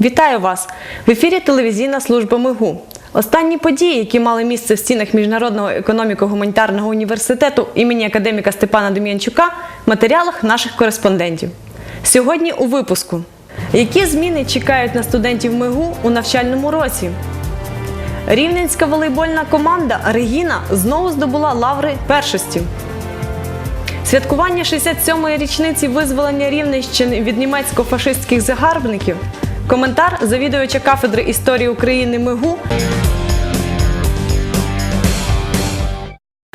Вітаю вас! В ефірі телевізійна служба МИГУ. Останні події, які мали місце в стінах Міжнародного економіко-гуманітарного університету імені академіка Степана Дем'янчука в матеріалах наших кореспондентів. Сьогодні у випуску. Які зміни чекають на студентів МИГУ у навчальному році? Рівненська волейбольна команда Регіна знову здобула лаври першості. Святкування 67-ї річниці визволення Рівненщини від німецько-фашистських загарбників. Коментар завідувача кафедри історії України МИГУ.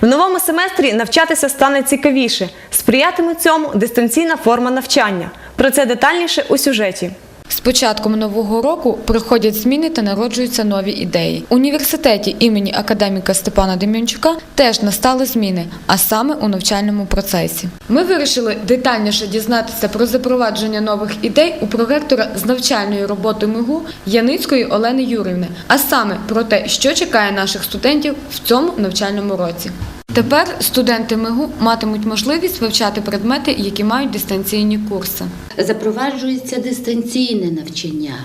В новому семестрі навчатися стане цікавіше. Сприятиме цьому дистанційна форма навчання. Про це детальніше у сюжеті. З початком нового року приходять зміни та народжуються нові ідеї. У університеті імені академіка Степана Дем'янчука теж настали зміни, а саме у навчальному процесі. Ми вирішили детальніше дізнатися про запровадження нових ідей у проректора з навчальної роботи МИГУ Яницької Олени Юрівни, а саме про те, що чекає наших студентів в цьому навчальному році. Тепер студенти МИГУ матимуть можливість вивчати предмети, які мають дистанційні курси. Запроваджується дистанційне навчання.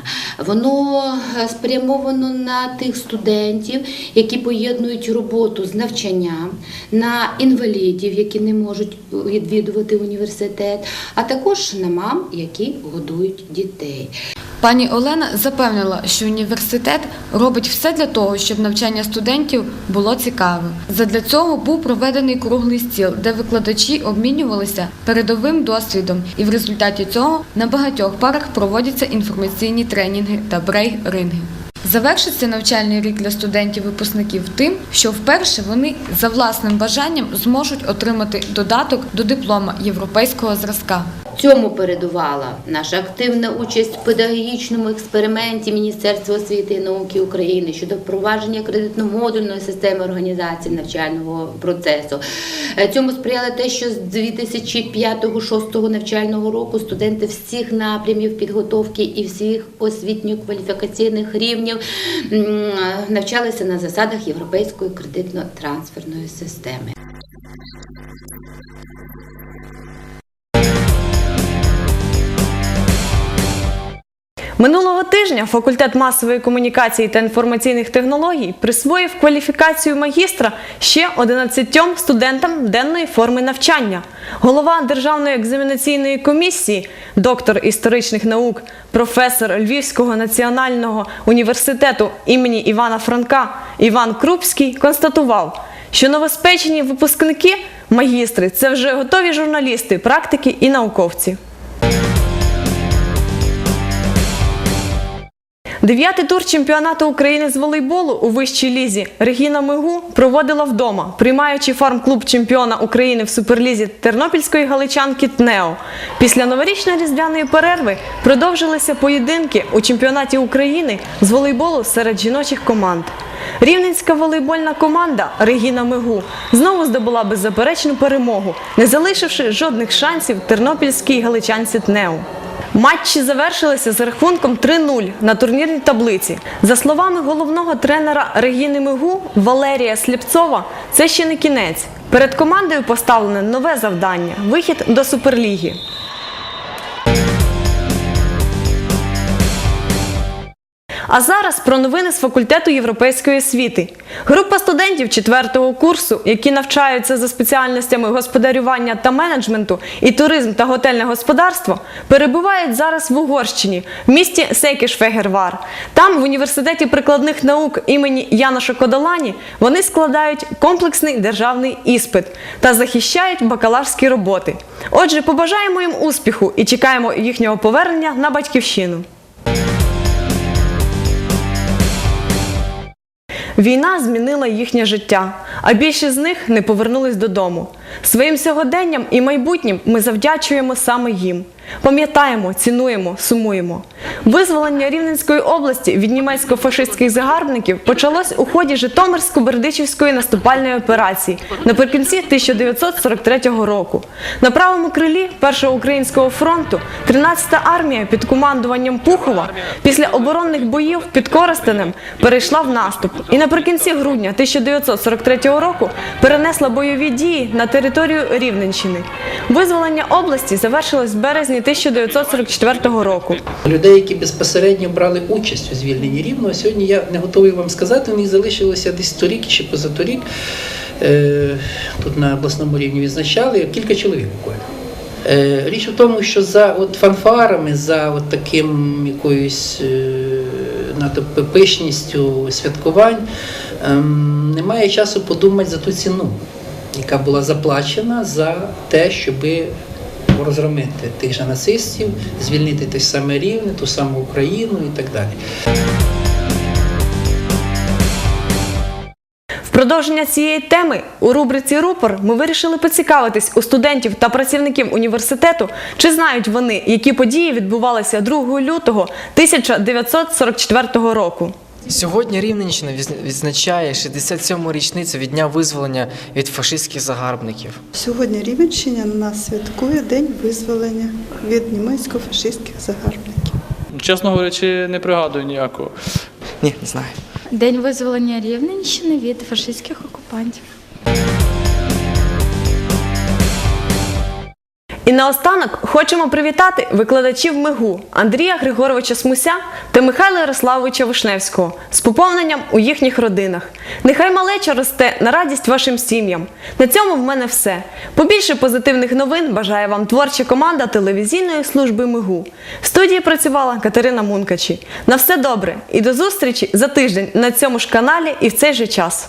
Воно е, спрямовано на тих студентів, які поєднують роботу з навчанням, на інвалідів, які не можуть відвідувати університет, а також на мам, які годують дітей. Пані Олена запевнила, що університет робить все для того, щоб навчання студентів було цікавим. Задля цього був проведений круглий стіл, де викладачі обмінювалися передовим досвідом, і в результаті цього на багатьох парах проводяться інформаційні тренінги та брейк-ринги. Завершиться навчальний рік для студентів-випускників тим, що вперше вони за власним бажанням зможуть отримати додаток до диплома європейського зразка. Цьому передувала наша активна участь в педагогічному експерименті Міністерства освіти і науки України щодо впровадження кредитно-модульної системи організації навчального процесу. Е, Цьому сприяло те, що з 2005-2006 навчального року студенти всіх напрямів підготовки і всіх освітньо-кваліфікаційних рівнів навчалися на засадах європейської кредитно-трансферної системи. Минулого тижня факультет масової комунікації та інформаційних технологій присвоїв кваліфікацію магістра ще 11 студентам денної форми навчання. Голова Державної екзаменаційної комісії, доктор історичних наук, професор Львівського національного університету імені Івана Франка Іван Крупський констатував, що новоспечені випускники магістри це вже готові журналісти, практики і науковці. Дев'ятий тур чемпіонату України з волейболу у вищій лізі Регіна Мигу проводила вдома, приймаючи фарм-клуб чемпіона України в суперлізі тернопільської галичанки ТНЕО. Після новорічної різдвяної перерви продовжилися поєдинки у чемпіонаті України з волейболу серед жіночих команд. Рівненська волейбольна команда Регіна Мигу знову здобула беззаперечну перемогу, не залишивши жодних шансів тернопільській галичанці ТНЕО. Матчі завершилися з рахунком 3-0 на турнірній таблиці. За словами головного тренера Регіни Мигу Валерія Сліпцова, це ще не кінець. Перед командою поставлене нове завдання вихід до суперліги. А зараз про новини з факультету європейської освіти. Група студентів четвертого курсу, які навчаються за спеціальностями господарювання та менеджменту і туризм та готельне господарство, перебувають зараз в Угорщині, в місті Сейкішфегервар. Там, в університеті прикладних наук імені Яноша Кодолані, вони складають комплексний державний іспит та захищають бакалаврські роботи. Отже, побажаємо їм успіху і чекаємо їхнього повернення на батьківщину. Війна змінила їхнє життя, а більшість з них не повернулись додому. Своїм сьогоденням і майбутнім ми завдячуємо саме їм. Пам'ятаємо, цінуємо, сумуємо. Визволення Рівненської області від німецько-фашистських загарбників почалось у ході Житомирсько-Бердичівської наступальної операції наприкінці 1943 року. На правому крилі Першого українського фронту 13-та армія під командуванням Пухова після оборонних боїв під Коростенем перейшла в наступ і наприкінці грудня 1943 року перенесла бойові дії на територію територію Рівненщини. Визволення області завершилось в березні 1944 року. Людей, які безпосередньо брали участь у звільненні рівного, сьогодні я не готовий вам сказати, у них залишилося десь торік чи позаторік. Е, Тут на обласному рівні відзначали кілька чоловік буквально. Е, Річ у тому, що за от фанфарами, за от таким якоюсь е, надто пишністю святкувань ем, немає часу подумати за ту ціну, яка була заплачена за те, щоби розгромити тих же нацистів, звільнити те саме рівне, ту саму Україну і так далі. Продовження цієї теми у рубриці Рупор ми вирішили поцікавитись у студентів та працівників університету, чи знають вони, які події відбувалися 2 лютого 1944 року. Сьогодні Рівненщина віз- відзначає 67-му річницю від дня визволення від фашистських загарбників. Сьогодні Рівенщина нас святкує День визволення від німецько-фашистських загарбників. Чесно говорячи, не пригадую ніякого. Ні, не знаю. День визволення Рівненщини від фашистських окупантів. І наостанок хочемо привітати викладачів МИГУ Андрія Григоровича Смуся та Михайла Ярославовича Вишневського з поповненням у їхніх родинах. Нехай малеча росте на радість вашим сім'ям. На цьому в мене все. Побільше позитивних новин бажає вам творча команда телевізійної служби МИГУ. В студії працювала Катерина Мункачі. На все добре і до зустрічі за тиждень на цьому ж каналі і в цей же час.